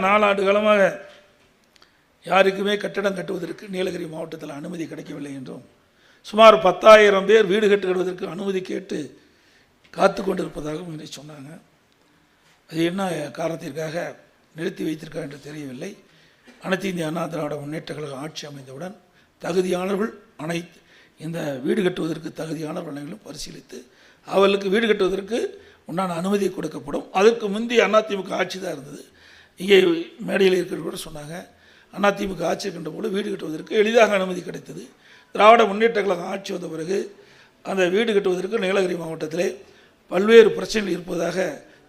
நாலாண்டு காலமாக யாருக்குமே கட்டடம் கட்டுவதற்கு நீலகிரி மாவட்டத்தில் அனுமதி கிடைக்கவில்லை என்றும் சுமார் பத்தாயிரம் பேர் வீடு கட்டுவதற்கு அனுமதி கேட்டு காத்து கொண்டிருப்பதாகவும் என்று சொன்னாங்க. அது என்ன காரணத்திற்காக நிறுத்தி வைத்திருக்கா என்று தெரியவில்லை. அனைத்து இந்திய அண்ணா திராவிட முன்னேற்ற கழக ஆட்சி அமைந்தவுடன் தகுதியானவர்கள் அனைத்து இந்த வீடு கட்டுவதற்கு தகுதியானவர்கள் அனைவரும் பரிசீலித்து அவர்களுக்கு வீடு கட்டுவதற்கு உண்டான அனுமதி கொடுக்கப்படும். அதற்கு முந்தைய அதிமுக ஆட்சி தான் இருந்தது. இங்கே மேடையில் இருக்கிறவங்க கூட சொன்னாங்க அதிமுக ஆட்சி இருக்கின்ற போது வீடு கட்டுவதற்கு எளிதாக அனுமதி கிடைத்தது. திராவிட முன்னேற்ற கழகம் ஆட்சி வந்த பிறகு அந்த வீடு கட்டுவதற்கு நீலகிரி மாவட்டத்திலே பல்வேறு பிரச்சனைகள் இருப்பதாக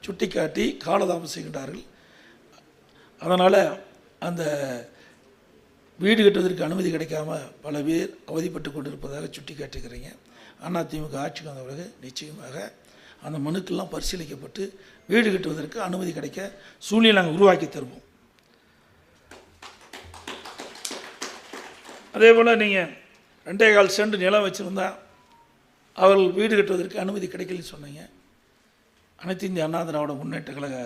சுட்டிக்காட்டி காலதாமம் செய்கின்றார்கள். அதனால் அந்த வீடு கட்டுவதற்கு அனுமதி கிடைக்காம பல பேர் அவதிப்பட்டு கொண்டிருப்பதாக சுட்டி காட்டுகிறீங்க அதிமுக ஆட்சிக்கு வந்த பிறகு நிச்சயமாக அந்த மனுக்கெல்லாம் பரிசீலிக்கப்பட்டு வீடு கட்டுவதற்கு அனுமதி கிடைக்க சூழ்நிலை நாங்கள் உருவாக்கி தருவோம். அதே போல் நீங்கள் ரெண்டே கால் செண்டு நிலம் வச்சுருந்தா அவர்கள் வீடு கட்டுவதற்கு அனுமதி கிடைக்கலன்னு சொன்னீங்க. அனைத்து இந்திய அண்ணா திராவிட முன்னேற்ற கழக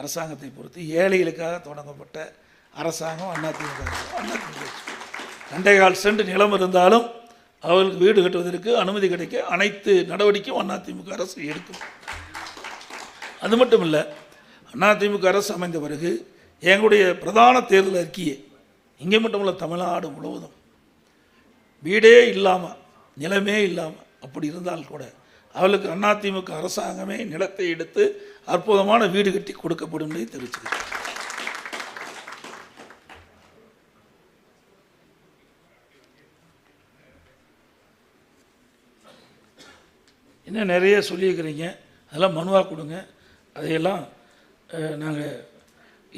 அரசாங்கத்தை பொறுத்து ஏழைகளுக்காக தொடங்கப்பட்ட அரசாங்கம் அதிமுக அதிமுக ரெண்டே கால் சென்ட் நிலம் இருந்தாலும் அவர்களுக்கு வீடு கட்டுவதற்கு அனுமதி கிடைக்க அனைத்து நடவடிக்கையும் அதிமுக அரசு எடுக்கும். அது மட்டும் இல்லை அதிமுக அரசு அமைந்த பிறகு எங்களுடைய பிரதான தேர்தல் அறிக்கையை இங்கே மட்டும் இல்லை தமிழ்நாடு முழுவதும். வீடே இல்லாமல் நிலமே இல்லாமல் அப்படி இருந்தால் கூட அவளுக்கு அதிமுக அரசாங்கமே நிலத்தை எடுத்து அற்புதமான வீடு கட்டி கொடுக்கப்படும் என்பதை தெரிவிச்சுக்கிறேன். இன்னும் நிறைய சொல்லியிருக்கிறீங்க அதெல்லாம் மனுவாக கொடுங்க. அதையெல்லாம் நாங்கள்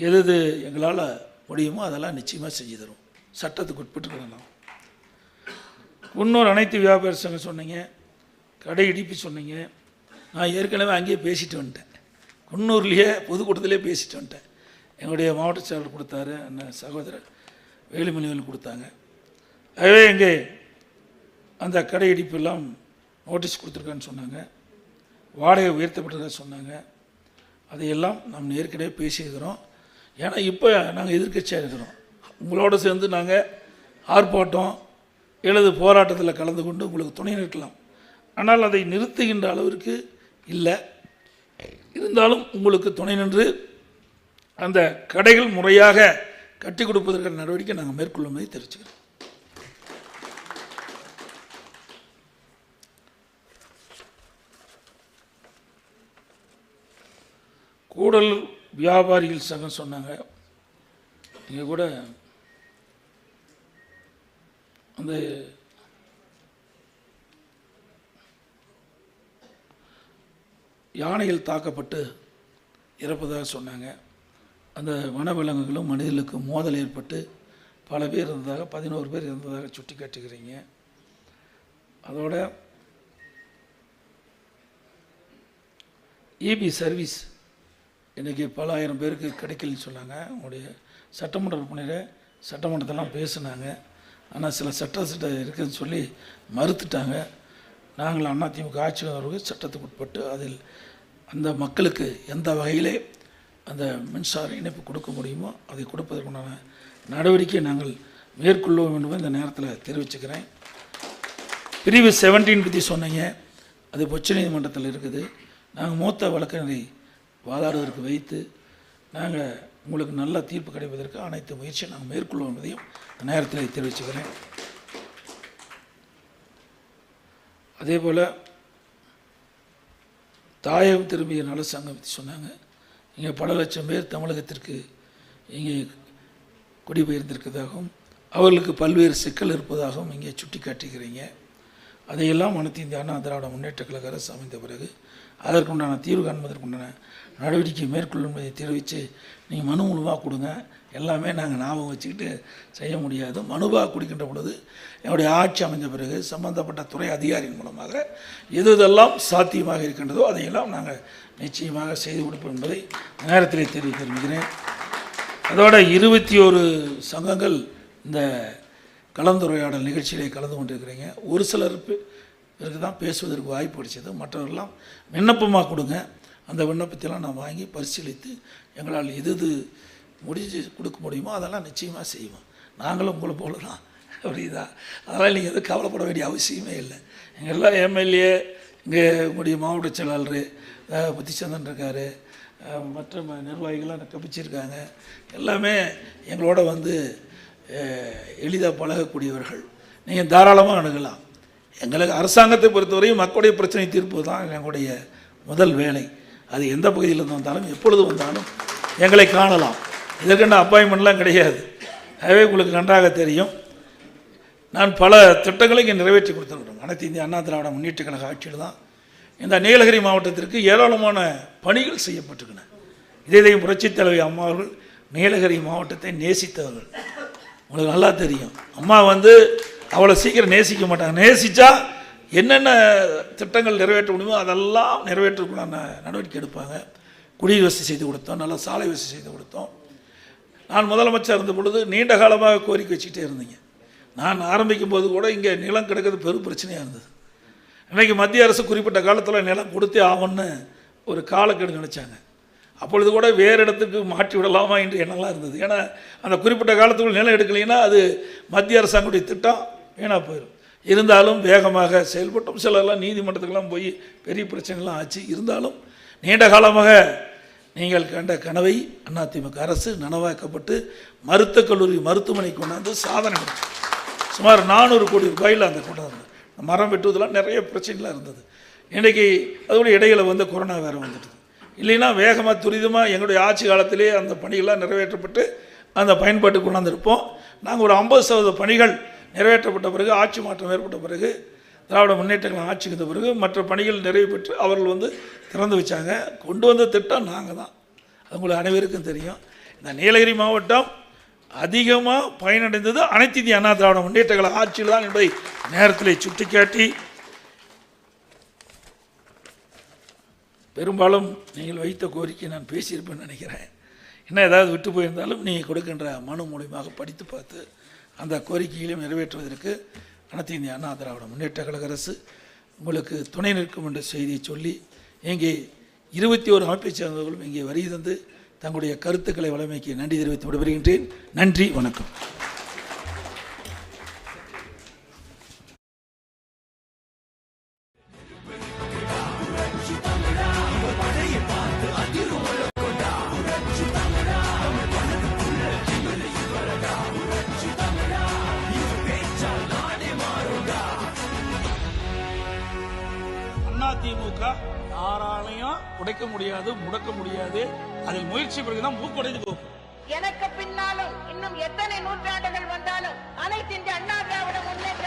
எது எது எங்களால் முடியுமோ அதெல்லாம் நிச்சயமாக செஞ்சு தருவோம். சட்டத்துக்கு உட்பட்டுக்கிறோம் குன்னூர் அனைத்து வியாபார சங்கம் சொன்னீங்க கடை இடிப்பு சொன்னீங்க. நான் ஏற்கனவே அங்கேயே பேசிட்டு வந்துட்டேன். குன்னூர்லேயே பொதுக்கூட்டத்திலே பேசிட்டு வந்துட்டேன். எங்களுடைய மாவட்ட செயலர் கொடுத்தாரு அண்ணன் சகோதரர் வேலுமணிவன் கொடுத்தாங்க. ஆகவே எங்கே அந்த கடை இடிப்பெல்லாம் நோட்டீஸ் கொடுத்துருக்கான்னு சொன்னாங்க. வாடகை உயர்த்தப்பட்டதாக சொன்னாங்க. அதையெல்லாம் நாம் ஏற்கனவே பேசியிருக்கிறோம். ஏன்னா இப்போ நாங்கள் எதிர்க்கட்சியாக இருக்கிறோம். உங்களோட சேர்ந்து நாங்கள் ஆர்ப்பாட்டம் எனது போராட்டத்தில் கலந்து கொண்டு உங்களுக்கு துணை நிற்கலாம். ஆனால் அதை நிறுத்துகின்ற அளவிற்கு இல்லை. இருந்தாலும் உங்களுக்கு துணை நின்று அந்த கடைகள் முறையாக கட்டி கொடுப்பதற்கான நடவடிக்கை நாங்கள் மேற்கொள்ளும் தெரிவிச்சுக்கிறோம். கூடல் வியாபாரிகள் சங்கம் சொன்னாங்க. இங்கே கூட அந்த யானைகள் தாக்கப்பட்டு இறப்பதாக சொன்னாங்க. அந்த வனவிலங்குகளும் மனிதர்களுக்கு மோதல் ஏற்பட்டு பல பேர் இருந்ததாக பதினோரு பேர் இருந்ததாக சுட்டி காட்டுகிறீங்க. அதோட இபி சர்வீஸ் இன்றைக்கி பல ஆயிரம் பேருக்கு கிடைக்கலன்னு சொன்னாங்க. உங்களுடைய சட்டமன்ற உறுப்பினரை சட்டமன்றத்தெல்லாம் பேசுனாங்க. ஆனால் சில சட்ட சட்டம் இருக்குதுன்னு சொல்லி மறுத்துட்டாங்க. நாங்கள் அதிமுக ஆட்சி வந்தவர்கள் சட்டத்துக்கு உட்பட்டு அதில் அந்த மக்களுக்கு எந்த வகையிலே அந்த மின்சார இணைப்பு கொடுக்க முடியுமோ அதை கொடுப்பதற்குண்டான நடவடிக்கையை நாங்கள் மேற்கொள்வோம் என்று இந்த நேரத்தில் தெரிவிச்சுக்கிறேன். பிரிவு செவன்டீன் பற்றி சொன்னீங்க. அது உச்சநீதிமன்றத்தில் இருக்குது. நாங்கள் மூத்த வழக்கறிஞரை வாதாடுவதற்கு வைத்து நாங்கள் உங்களுக்கு நல்ல தீர்ப்பு கிடைப்பதற்கு அனைத்து முயற்சியும் நாங்கள் மேற்கொள்வோம் என்பதையும் நேரத்தில் தெரிவிச்சுக்கிறேன். அதே போல் தாயகம் திரும்பிய நல சங்கம் பற்றி சொன்னாங்க. இங்கே பல லட்சம் பேர் தமிழகத்திற்கு இங்கே குடிபெயர்ந்திருக்கிறதாகவும் அவர்களுக்கு பல்வேறு சிக்கல் இருப்பதாகவும் இங்கே சுட்டி காட்டுகிறீங்க அதையெல்லாம் அனைத்து இந்திய அண்ணா திராவிட முன்னேற்ற கழக அரசு அமைந்த பிறகு அதற்குண்டான தீர்வு காண்பதற்குண்டான நடவடிக்கை மேற்கொள்ளும் என்பதை தெரிவித்து நீங்கள் மனு முழுவாக கொடுங்க. எல்லாமே நாங்கள் ஞாபகம் வச்சுக்கிட்டு செய்ய முடியாது. மனுவாக கொடுக்கின்ற பொழுது என்னுடைய ஆட்சி அமைந்த பிறகு சம்பந்தப்பட்ட துறை அதிகாரியின் மூலமாக எது இதெல்லாம் சாத்தியமாக இருக்கின்றதோ அதையெல்லாம் நாங்கள் நிச்சயமாக செய்து கொடுப்போம் என்பதை நேரத்தில் தெரிவித்து தெரிவிக்கிறேன் அதோட இருபத்தி ஒரு சங்கங்கள் இந்த கலந்துரையாடல் நிகழ்ச்சியிலே கலந்து கொண்டிருக்கிறீங்க. ஒரு சிலர் இவருக்கு தான் பேசுவதற்கு வாய்ப்பு கிடைச்சது. மற்றவர்கள்லாம் விண்ணப்பமாக கொடுங்க. அந்த விண்ணப்பத்தைலாம் நான் வாங்கி பரிசீலித்து எங்களால் எது எது முடிஞ்சு கொடுக்க முடியுமோ அதெல்லாம் நிச்சயமாக செய்வோம். நாங்களும் உங்களை போல தான் அப்படிதா அதெல்லாம் நீங்கள் எதுவும் கவலைப்பட வேண்டிய அவசியமே இல்லை. எங்கெல்லாம் எம்எல்ஏ இங்கே உங்களுடைய மாவட்ட செயலாளர் அஹ், புத்திச்சந்திரன் இருக்கார் மற்ற நிர்வாகிகள்லாம் கப்பிச்சிருக்காங்க எல்லாமே எங்களோட வந்து எளிதாக பழகக்கூடியவர்கள். நீங்கள் தாராளமாக அணுகலாம். எங்களுக்கு அரசாங்கத்தை பொறுத்தவரையும் மக்களுடைய பிரச்சனை தீர்ப்பு தான் எங்களுடைய முதல் வேலை. அது எந்த பகுதியிலிருந்து வந்தாலும் எப்பொழுது வந்தாலும் எங்களை காணலாம். இதற்கென்ன அப்பாயின்மெண்ட்லாம் கிடையாது. அதுவே உங்களுக்கு நன்றாக தெரியும். நான் பல திட்டங்களை இங்கே நிறைவேற்றி கொடுத்துருக்கிறோம் அனைத்து இந்திய அண்ணா திராவிட முன்னேற்ற கழக ஆட்சியில் தான். இந்த நீலகிரி மாவட்டத்திற்கு ஏராளமான பணிகள் செய்யப்பட்டிருக்கின்றன. இதே புரட்சித் தலைவி அம்மா அவர்கள் நீலகிரி மாவட்டத்தை நேசித்தவர்கள். உங்களுக்கு நல்லா தெரியும். அம்மா வந்து அவ்வளோ சீக்கிரம் நேசிக்க மாட்டாங்க. நேசித்தா என்னென்ன திட்டங்கள் நிறைவேற்ற முடியுமோ அதெல்லாம் நிறைவேற்றக்கூடான நடவடிக்கை எடுப்பாங்க. குடிநீர் வசதி செய்து கொடுத்தோம். நல்லா சாலை வசதி செய்து கொடுத்தோம். நான் முதலமைச்சர் இருந்த பொழுது நீண்ட காலமாக கோரிக்கை வச்சுக்கிட்டே இருந்தீங்க. நான் ஆரம்பிக்கும் போது கூட இங்கே நிலம் கிடைக்கிறது பெரும் பிரச்சனையாக இருந்தது. இன்றைக்கி மத்திய அரசு குறிப்பிட்ட காலத்தில் நிலம் கொடுத்தே ஆகும்னு ஒரு காலக்கெடு நினச்சாங்க. அப்பொழுது கூட வேறு இடத்துக்கு மாற்றி விடலாமா என்று எண்ணெல்லாம் இருந்தது. ஏன்னா அந்த குறிப்பிட்ட காலத்துக்குள் நிலம் எடுக்கலைன்னா அது மத்திய அரசாங்கத்துடைய திட்டம். வீணாக போயிடும் இருந்தாலும் வேகமாக செயல்பட்டோம். சிலர்லாம் நீதிமன்றத்துக்கெல்லாம் போய் பெரிய பிரச்சனைலாம் ஆச்சு. இருந்தாலும் நீண்ட காலமாக நீங்கள் கண்ட கனவை அதிமுக அரசு நனவாக்கப்பட்டு மருத்துவக் கல்லூரி மருத்துவமனை கொண்டாந்து சாதனை சுமார் நானூறு கோடி ரூபாயில் அந்த கொண்டாந்து மரம் வெட்டுவதெல்லாம் நிறைய பிரச்சனைலாம் இருந்தது. இன்றைக்கி அதோட இடையில் வந்து கொரோனா வேறு வந்துட்டு இல்லைன்னா வேகமாக துரிதமாக எங்களுடைய ஆட்சி காலத்திலே அந்த பணிகள்லாம் நிறைவேற்றப்பட்டு அந்த பயன்பாட்டுக்கு கொண்டாந்துருப்போம். நாங்கள் ஒரு ஐம்பது சதவீத பணிகள் நிறைவேற்றப்பட்ட பிறகு ஆட்சி மாற்றம் ஏற்பட்ட பிறகு திராவிட முன்னேற்றங்கள் ஆட்சிக்கு வந்த பிறகு மற்ற பணிகள் நிறைவு பெற்று அவர்கள் வந்து திறந்து வச்சாங்க. கொண்டு வந்த திட்டம் நாங்கள் தான். அது உங்களுக்கு அனைவருக்கும் தெரியும். இந்த நீலகிரி மாவட்டம் அதிகமாக பயனடைந்தது அனைத்து இந்திய அண்ணா திராவிட முன்னேற்றங்கள் ஆட்சியில் தான் என்பதை நேரத்தில் சுட்டிக்காட்டி பெரும்பாலும் நீங்கள் வைத்த கோரிக்கை நான் பேசியிருப்பேன்னு நினைக்கிறேன். என்ன ஏதாவது விட்டு போயிருந்தாலும் நீங்கள் கொடுக்கின்ற மனு மூலியமாக படித்து பார்த்து அந்த கோரிக்கைகளையும் நிறைவேற்றுவதற்கு அனைத்து இந்திய அண்ணா திராவிட முன்னேற்ற கழக அரசு உங்களுக்கு துணை நிற்கும் என்ற செய்தியை சொல்லி இங்கே இருபத்தி ஒரு அமைப்பைச் சேர்ந்தவர்களும் இங்கே வரி தந்து தங்களுடைய கருத்துக்களை வழமைக்கு நன்றி தெரிவித்து விடைபெறுகின்றேன் நன்றி வணக்கம். முடியாது. அதில் முயற்சி பிறகுதான் மூக்குடைந்து போகும். எனக்கு பின்னாலும் இன்னும் எத்தனை நூற்றாண்டுகள் வந்தாலும் அனைத்து இந்திய அண்ணா திராவிட முன்னேற்ற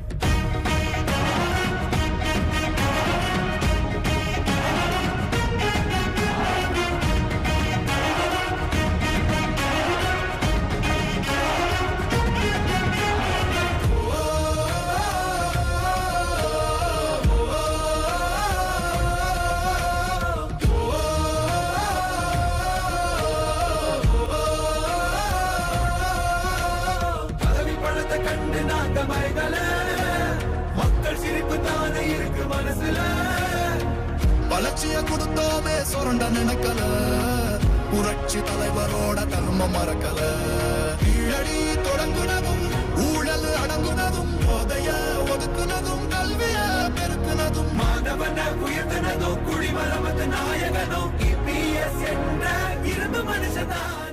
வளர்ச்சிய கொடுத்தோமே சுரண்ட நினைக்கல. புரட்சி தலைவரோட தர்ம மறக்கல. கீழடி தொடங்குனதும் ஊழல் அடங்குனதும் போதைய ஒதுக்குனதும் கல்விய பெருக்குனதும். மாதவன உயர்த்தினதும் குடிமரமத்து நாயகனும் இபிஎஸ் என்ற இரும்பு மனுஷனானே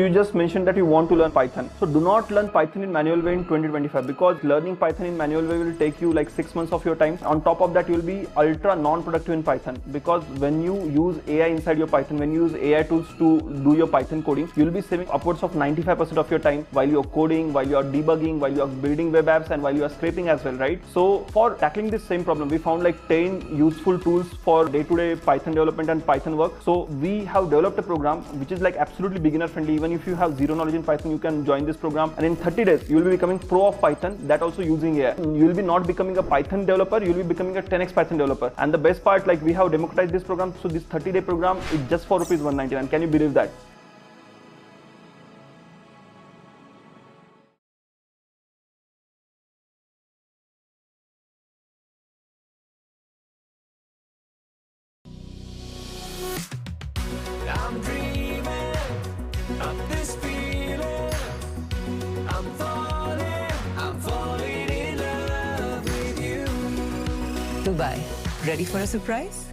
You just mentioned that you want to learn Python. So do not learn Python in manual way in 2025 because learning Python in manual way will take you like six months of your time. On top of that, you will be ultra non-productive in Python because when you use AI inside your Python, when you use AI tools to do your Python coding, you will be saving upwards of 95% of your time while you're coding, while you're debugging, while you're building web apps, and while you're scraping as well, right? So for tackling this same problem, we found like 10 useful tools for day-to-day Python development and Python work. So we have developed a program which is like absolutely beginner friendly. Even if you have zero knowledge in Python, you can join this program. And in 30 days, you will be becoming pro of Python. That also using AI. You will be not becoming a Python developer. You will be becoming a 10x Python developer. And the best part, like we have democratized this program. So this 30 day program is just for rupees 199. Can you believe that? Ready for a surprise?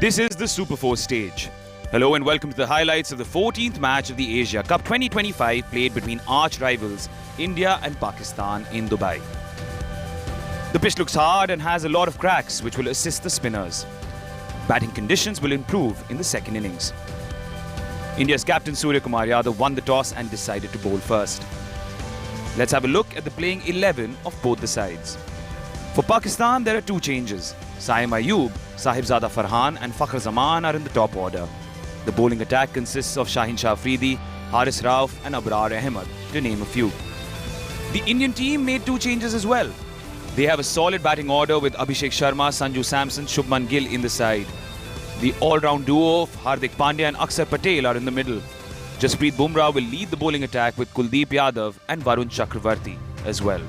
This is the Super 4 stage. Hello and welcome to the highlights of the 14th match of the Asia Cup 2025 played between arch rivals India and Pakistan in Dubai. The pitch looks hard and has a lot of cracks which will assist the spinners. Batting conditions will improve in the second innings. India's captain Surya Kumar Yadav won the toss and decided to bowl first. Let's have a look at the playing 11 of both the sides. For Pakistan, there are two changes. Saim Ayub, Sahibzada Farhan, and Fakhr Zaman are in the top order. The bowling attack consists of Shahin Shah Afridi, Haris Rauf, and Abrar Ahmed, to name a few. The Indian team made two changes as well. They have a solid batting order with Abhishek Sharma, Sanju Samson, Shubman Gill in the side. The all-round duo of Hardik Pandya and Aksar Patel are in the middle. Jasprit Bumrah will lead the bowling attack with Kuldeep Yadav and Varun Chakravarti as well.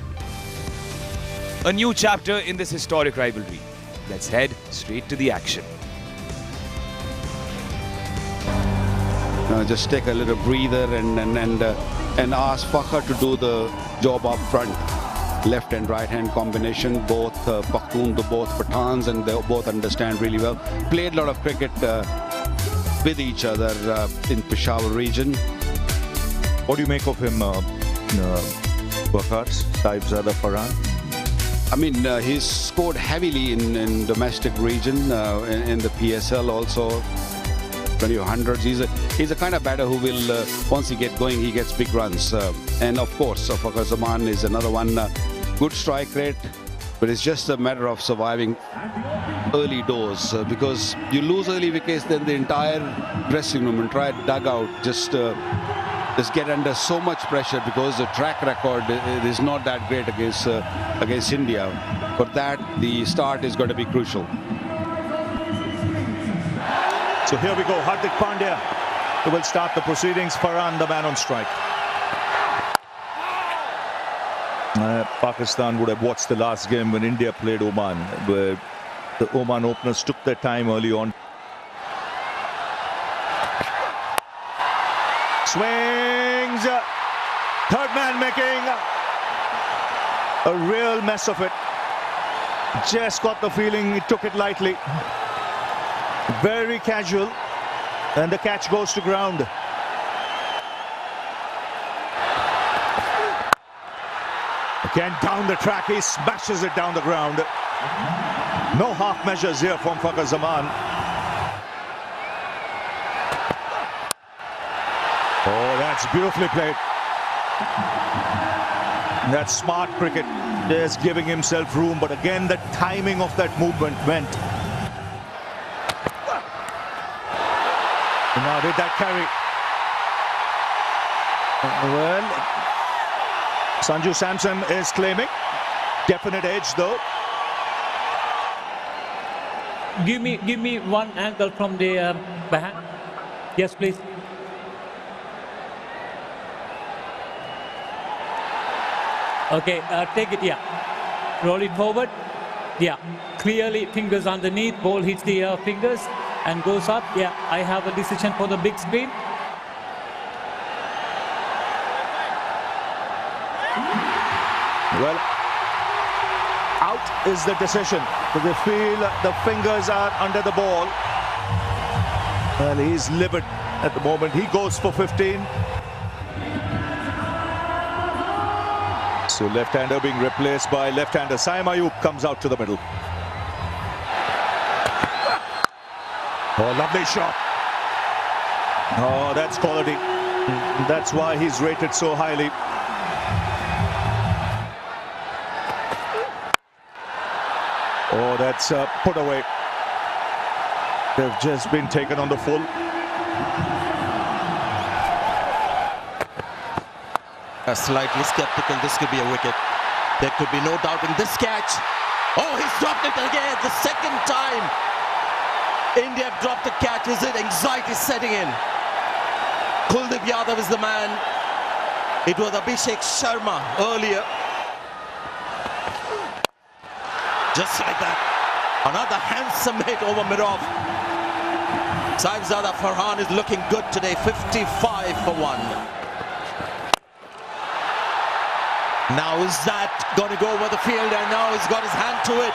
A new chapter in this historic rivalry. Let's head straight to the action. uh, just take a little breather and and and, uh, and ask Fakhr to do the job up front. Left and right hand combination, both uh, Pakhtun to both Pathans, and they both understand really well. Played a lot of cricket uh, with each other uh, in Peshawar region. What do you make of him, uh, uh, Saibzada Farhan? I mean, uh, he's scored heavily in, in domestic region, uh, in, in the PSL also. 20 hundreds. He's a he's a kind of batter who will uh, once he get going, he gets big runs. Uh, and of course, uh, Fakhar Zaman is another one. Good strike rate, but it's just a matter of surviving early doors uh, because you lose early wickets, then the entire dressing room, and entire dugout just. Uh, just get under so much pressure because the track record is not that great against uh, against India. For that, the start is going to be crucial. So here we go, Hardik Pandya who will start the proceedings. Farhan, the man on strike. Uh, Pakistan would have watched the last game when India played Oman, where the Oman openers took their time early on. Swings, uh, third man making uh, a real mess of it. Just got the feeling he took it lightly. Very casual. And the catch goes to ground. Again down the track, he smashes it down the ground. No half measures here from Fakhar Zaman. Oh, that's beautifully played. That's smart cricket. Just giving himself room, but again, the timing of that movement went. Now, did that carry? Well, Sanju Samson is claiming definite edge, though. Give me, give me one angle from the um, back. Yes, please. Okay, uh, take it, yeah. Roll it forward. Yeah, clearly fingers underneath. Ball hits the uh, fingers and goes up. Yeah, I have a decision for the big screen. Well, out is the decision. But they feel the fingers are under the ball. Well, he's livid at the moment. He goes for 15. So left-hander being replaced by left-hander. Saim Ayub comes out to the middle. Oh, lovely shot. Oh, that's quality. That's why he's rated so highly. That's uh, put away. They've just been taken on the full. are slightly skeptical this could be a wicket. There could be no doubt in this catch. Oh, he's dropped it again, the second time. India have dropped the catch. Is it anxiety setting in? Kuldeep Yadav is the man. It was Abhishek Sharma earlier. Just like that. Another handsome hit over mid-off. Saibzada Farhan is looking good today, 55 for one. Now is that going to go over the field and now he's got his hand to it.